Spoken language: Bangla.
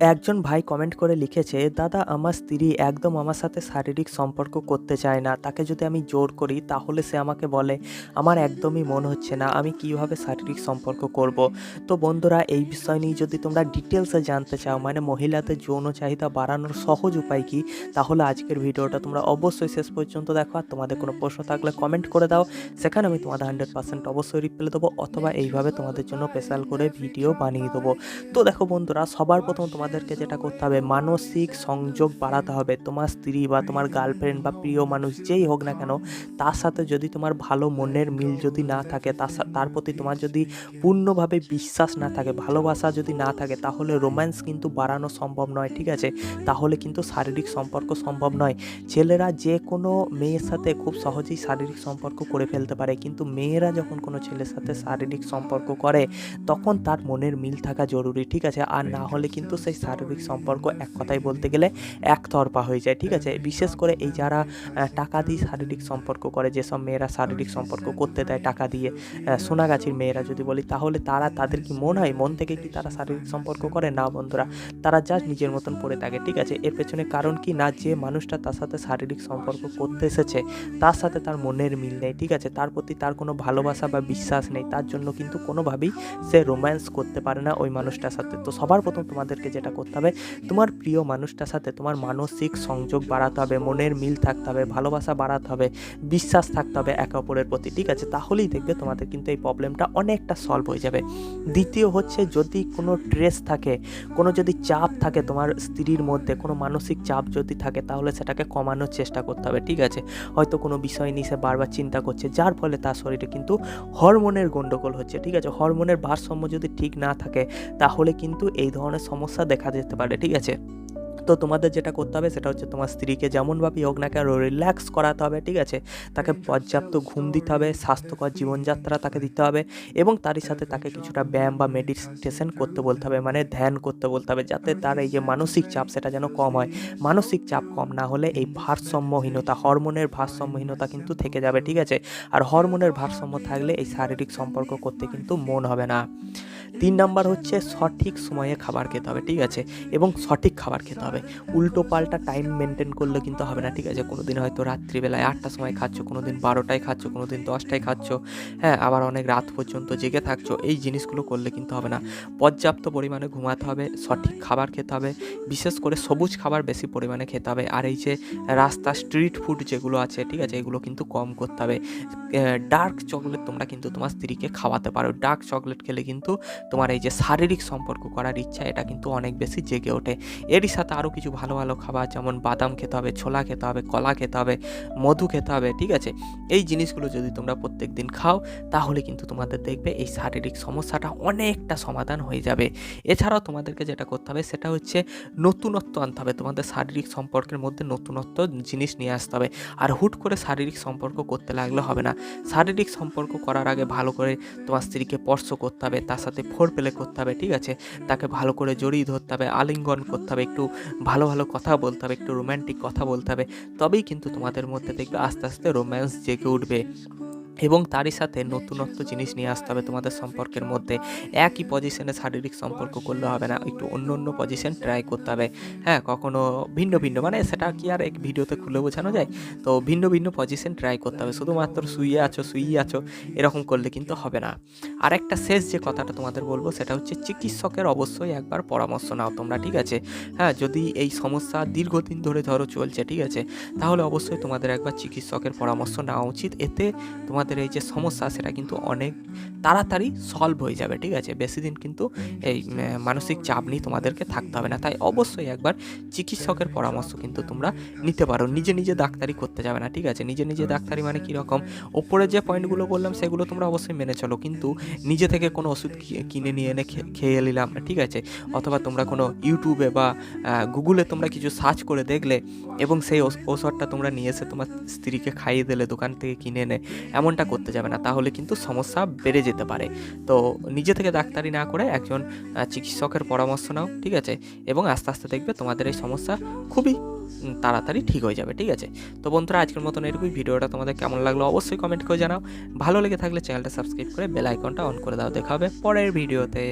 একজন ভাই কমেন্ট করে লিখেছে, দাদা, আমার স্ত্রী একদম আমার সাথে শারীরিক সম্পর্ক করতে চায় না। তাকে যদি আমি জোর করি, তাহলে সে আমাকে বলে, আমার একদমই মন হচ্ছে না, আমি কীভাবে শারীরিক সম্পর্ক করব তো বন্ধুরা, এই বিষয় নিয়ে যদি তোমরা ডিটেলসে জানতে চাও মানে মহিলাদের যৌন চাহিদা বাড়ানোর সহজ উপায় কি, তাহলে আজকের ভিডিওটা তোমরা অবশ্যই শেষ পর্যন্ত দেখো। আর তোমাদের কোনো প্রশ্ন থাকলে কমেন্ট করে দাও। সেখানে আমি তোমাদের হান্ড্রেড পার্সেন্ট অবশ্যই রিপ্লাই দেবো, অথবা এইভাবে তোমাদের জন্য স্পেশাল করে ভিডিও বানিয়ে দেবো। তো দেখো বন্ধুরা, সবার প্রথম তোমাদেরকে যেটা করতে হবে, মানসিক সংযোগ বাড়াতে হবে। তোমার স্ত্রী বা তোমার গার্লফ্রেন্ড বা প্রিয় মানুষ যেই হোক না কেন, তার সাথে যদি তোমার ভালো মনের মিল যদি না থাকে, তার প্রতি তোমার যদি পূর্ণভাবে বিশ্বাস না থাকে, ভালোবাসা যদি না থাকে, তাহলে রোম্যান্স কিন্তু বাড়ানো সম্ভব নয়, ঠিক আছে? তাহলে কিন্তু শারীরিক সম্পর্ক সম্ভব নয়। ছেলেরা যে কোনো মেয়ের সাথে খুব সহজেই শারীরিক সম্পর্ক করে ফেলতে পারে, কিন্তু মেয়েরা যখন কোনো ছেলের সাথে শারীরিক সম্পর্ক করে, তখন তার মনের মিল থাকা জরুরি, ঠিক আছে? আর না হলে কিন্তু সেই শারীরিক সম্পর্ক এক কথায় বলতে গেলে একতরফা হয়ে যায়, ঠিক আছে? বিশেষ করে এই যারা টাকা দিয়ে শারীরিক সম্পর্ক করে, যেসব মেয়েরা শারীরিক সম্পর্ক করতে দেয় টাকা দিয়ে সোনাগাছির মেয়েরা যদি বলি, তাহলে তারা, তাদের কি মন হয়? মন থেকে কি তারা শারীরিক সম্পর্ক করে? না বন্ধুরা, তারা জাস্ট নিজের মতন পড়ে থাকে, ঠিক আছে? এর পেছনে কারণ কি? না যে মানুষটা তার সাথে শারীরিক সম্পর্ক করতে এসেছে, তার সাথে তার মনের মিল নেই, ঠিক আছে? তার প্রতি তার কোনো ভালোবাসা বা বিশ্বাস নেই, তার জন্য কিন্তু কোনোভাবেই সে রোম্যান্স করতে পারে না ওই মানুষটার সাথে। তো সবার প্রথম তোমাদেরকে যেটা করতে হবে, তোমার প্রিয় মানুষটার সাথে তোমার মানসিক সংযোগ বাড়াতে হবে, মনের মিল থাকতে হবে, ভালোবাসা বাড়াতে হবে, বিশ্বাস থাকতে হবে একে অপরের প্রতি, ঠিক আছে? তাহলেই দেখবে তোমাদের কিন্তু এই প্রবলেমটা অনেকটা সলভ হয়ে যাবে। দ্বিতীয় হচ্ছে যদি কোনো স্ট্রেস থাকে, কোনো যদি চাপ থাকে তোমার স্ত্রীর মধ্যে, কোনো মানসিক চাপ যদি থাকে, তাহলে সেটাকে কমানোর চেষ্টা করতে হবে, ঠিক আছে? হয়তো কোনো বিষয় নিয়ে সে বারবার চিন্তা করছে, যার ফলে তার শরীরে কিন্তু হরমোনের গণ্ডগোল হচ্ছে, ঠিক আছে? হরমোনের ভারসাম্য যদি ঠিক না থাকে, তাহলে কিন্তু এই ধরনের সমস্যা দেখা যেতে পারে, ঠিক আছে? তো তোমাদের যেটা করতে হবে সেটা হচ্ছে তোমার স্ত্রীকে যেমনভাবেই হোক না কেন রিল্যাক্স করাতে হবে, ঠিক আছে? তাকে পর্যাপ্ত ঘুম দিতে হবে, স্বাস্থ্যকর জীবনযাত্রা তাকে দিতে হবে এবং তারই সাথে তাকে কিছুটা ব্যায়াম বা মেডিটেশন করতে বলতে হবে মানে ধ্যান করতে বলতে হবে যাতে তার এই যে মানসিক চাপ সেটা যেন কম হয়। মানসিক চাপ কম না হলে এই ভারসাম্যহীনতা, হরমোনের ভারসাম্যহীনতা কিন্তু থেকে যাবে, ঠিক আছে? আর হরমোনের ভারসাম্য থাকলে এই শারীরিক সম্পর্ক করতে কিন্তু মন হবে না। তিন নাম্বার হচ্ছে সঠিক সময়ে খাবার খেতে হবে, ঠিক আছে? এবং সঠিক খাবার খেতে হবে। উল্টো পাল্টা টাইম মেনটেন করলে কিন্তু হবে না, ঠিক আছে? কোনো দিন হয়তো রাত্রিবেলায় আটটার সময় খাচ্ছ কোনো দিন বারোটায় খাচ্ছ কোনো দিন দশটায় খাচ্ছ হ্যাঁ? আবার অনেক রাত পর্যন্ত জেগে থাকছো, এই জিনিসগুলো করলে কিন্তু হবে না। পর্যাপ্ত পরিমাণে ঘুমাতে হবে, সঠিক খাবার খেতে হবে, বিশেষ করে সবুজ খাবার বেশি পরিমাণে খেতে হবে। আর এই যে রাস্তা স্ট্রিট ফুড যেগুলো আছে, ঠিক আছে? এগুলো কিন্তু কম করতে হবে। ডার্ক চকলেট তোমরা কিন্তু তোমার স্ত্রীকে খাওয়াতে পারো। ডার্ক চকলেট খেলে কিন্তু তোমার এই যে শারীরিক সম্পর্ক করার ইচ্ছা, এটা কিন্তু অনেক বেশি জেগে ওঠে। এরই সাথে আরও কিছু ভালো ভালো খাবার, যেমন বাদাম খেতে হবে, ছোলা খেতে হবে, কলা খেতে হবে, মধু খেতে হবে, ঠিক আছে? এই জিনিসগুলো যদি তোমরা প্রত্যেক দিন খাও, তাহলে কিন্তু তোমাদের দেখবে এই শারীরিক সমস্যাটা অনেকটা সমাধান হয়ে যাবে। এছাড়াও তোমাদেরকে যেটা করতে হবে, সেটা হচ্ছে নতুনত্ব আনতে হবে। তোমাদের শারীরিক সম্পর্কের মধ্যে নতুনত্ব জিনিস নিয়ে আসতে হবে। আর হুট করে শারীরিক সম্পর্ক করতে লাগলে হবে না। শারীরিক সম্পর্ক করার আগে ভালো করে তোমার স্ত্রীকে স্পর্শ করতে হবে, তার সাথে ফোর প্লে করতে হবে, ঠিক আছে? তাকে ভালো করে জড়িয়ে ধরতে হবে, আলিঙ্গন করতে হবে, একটু ভালো ভালো কথা বলতে হবে, একটু রোম্যান্টিক কথা বলতে হবে। তবেই কিন্তু তোমাদের মধ্যে দেখবে আস্তে আস্তে রোম্যান্স জেগে উঠবে। এবং তারই সাথে নতুনত্ব জিনিস নিয়ে আসতে হবে তোমাদের সম্পর্কের মধ্যে। একই পজিশনে শারীরিক সম্পর্ক করলে হবে না, একটু অন্য অন্য পজিশন ট্রাই করতে হবে। হ্যাঁ কখনো ভিন্ন ভিন্ন মানে সেটা কি আর এক ভিডিওতে খুলে বোঝানো যায়? তো ভিন্ন ভিন্ন পজিশন ট্রাই করতে হবে, শুধুমাত্র শুয়ে আছো শুয়ে আছো, এরকম করলে কিন্তু হবে না। আর একটা শেষ যে কথাটা তোমাদের বলব, সেটা হচ্ছে চিকিৎসকের অবশ্যই একবার পরামর্শ নাও তোমরা, ঠিক আছে? হ্যাঁ যদি এই সমস্যা দীর্ঘদিন ধরে ধরো চলছে, ঠিক আছে? তাহলে অবশ্যই তোমাদের একবার চিকিৎসকের পরামর্শ নেওয়া উচিত। এতে তোমাদের এই যে সমস্যা, সেটা কিন্তু অনেক তাড়াতাড়ি সলভ হয়ে যাবে, ঠিক আছে? বেশি দিন কিন্তু এই মানসিক চাপ নিয়ে তোমাদেরকে থাকতে হবে না। তাই অবশ্যই একবার চিকিৎসকের পরামর্শ কিন্তু তোমরা নিতে পারো। নিজে নিজে ডাক্তারি করতে যাবে না, ঠিক আছে? নিজে নিজে ডাক্তারি মানে কীরকম ওপরে যে পয়েন্টগুলো বললাম, সেগুলো তোমরা অবশ্যই মেনে চলো। কিন্তু নিজে থেকে কোনো ওষুধ কিনে নিয়ে এনে খেয়ে নিলাম ঠিক আছে? অথবা তোমরা কোনো ইউটিউবে বা গুগলে তোমরা কিছু সার্চ করে দেখলে, এবং সেই ওষুধটা তোমরা নিয়ে এসে তোমার স্ত্রীকে খাইয়ে দিলে, দোকান থেকে কিনে এনে এমনটা করতে যাবে না, তাহলে কিন্তু সমস্যা বেড়ে যেতে পারে। তো নিজে থেকে ডাক্তারি না করে একজন চিকিৎসকের পরামর্শ নাও, ঠিক আছে? এবং আস্তে আস্তে দেখবে তোমাদের এই সমস্যা খুবই তাড়াতাড়ি ঠিক হয়ে যাবে, ঠিক আছে? তো বন্ধুরা, আজকের মতন এরকমই ভিডিওটা তোমাদের কেমন লাগল অবশ্যই কমেন্ট করে জানাও। ভালো লেগে থাকলে চ্যানেলটা সাবস্ক্রাইব করে বেল আইকনটা অন করে দাও। দেখা হবে পরের ভিডিওতে।